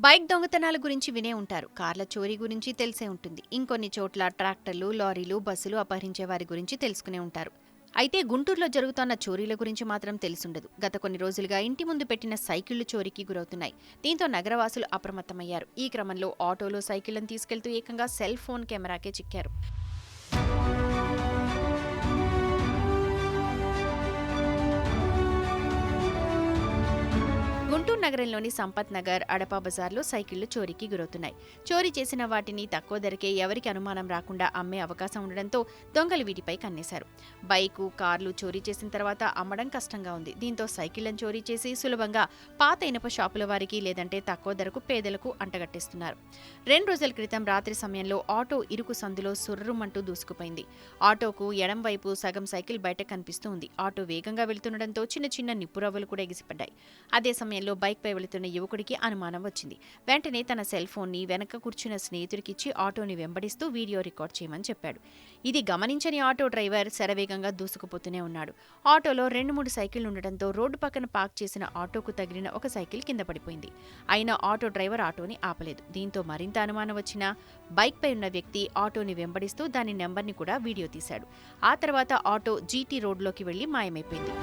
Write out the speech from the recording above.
Bike దొంగతనాల గురించి వినే ఉంటారు. కార్ల చోరీ గురించి తెలిసే ఉంటుంది. ఇంకొన్ని చోట్ల ట్రాక్టర్లు లారీలు బస్సులు అపహరించే వారి గురించి తెలుసుకునే ఉంటారు. అయితే గుంటూరులో జరుగుతున్న చోరీల గురించి మాత్రం తెలిసుండదు. గత కొన్ని రోజులుగా ఇంటి ముందు పెట్టిన సైకిళ్ళు చోరీకి గురవుతున్నాయి. దీంతో నగరవాసులు అప్రమత్తమయ్యారు. ఈ క్రమంలో ఆటోలో సైకిళ్ళను తీసుకెళ్తూ ఏకంగా సెల్ ఫోన్ కెమెరాకే చిక్కారు. గుంటూరు నగరంలోని సంపత్ నగర్ అడపా బజార్లో సైకిళ్ళు చోరీకి గురవుతున్నాయి. చోరీ చేసిన వాటిని తక్కువ ధరకే ఎవరికి అనుమానం రాకుండా అమ్మే అవకాశం ఉండడంతో దొంగలు వీటిపై కన్నేశారు. బైకు కార్లు చోరీ చేసిన తర్వాత అమ్మడం కష్టంగా ఉంది. దీంతో సైకిళ్ళను చోరీ చేసి సులభంగా పాత ఇనప షాపుల వారికి లేదంటే తక్కువ ధరకు పేదలకు అంటగట్టేస్తున్నారు. రెండు రోజుల క్రితం రాత్రి సమయంలో ఆటో ఇరుకు సందులో సుర్రుమంటూ దూసుకుపోయింది. ఆటోకు ఎడం వైపు సగం సైకిల్ బయట కనిపిస్తూ ఉంది. ఆటో వేగంగా వెళ్తుండటంతో చిన్న చిన్న నిప్పురవ్వలు కూడా ఎగిసిపడ్డాయి. అదే సమయంలో బైక్పై వెళుతున్న యువకుడికి అనుమానం వచ్చింది. వెంటనే తన సెల్ ఫోన్ని వెనక కూర్చున్న స్నేహితుడికిచ్చి ఆటోని వెంబడిస్తూ వీడియో రికార్డ్ చేయమని చెప్పాడు. ఇది గమనించని ఆటో డ్రైవర్ శరవేగంగా దూసుకుపోతూనే ఉన్నాడు. ఆటోలో రెండు మూడు సైకిళ్ళు ఉండటంతో రోడ్డు పక్కన పార్క్ చేసిన ఆటోకు తగిలిన ఒక సైకిల్ కింద పడిపోయింది. అయినా ఆటో డ్రైవర్ ఆటోని ఆపలేదు. దీంతో మరింత అనుమానం వచ్చిన బైక్పై ఉన్న వ్యక్తి ఆటోని వెంబడిస్తూ దాని నెంబర్ని కూడా వీడియో తీశాడు. ఆ తర్వాత ఆటో జీటీ రోడ్లోకి వెళ్ళి మాయమైపోయింది.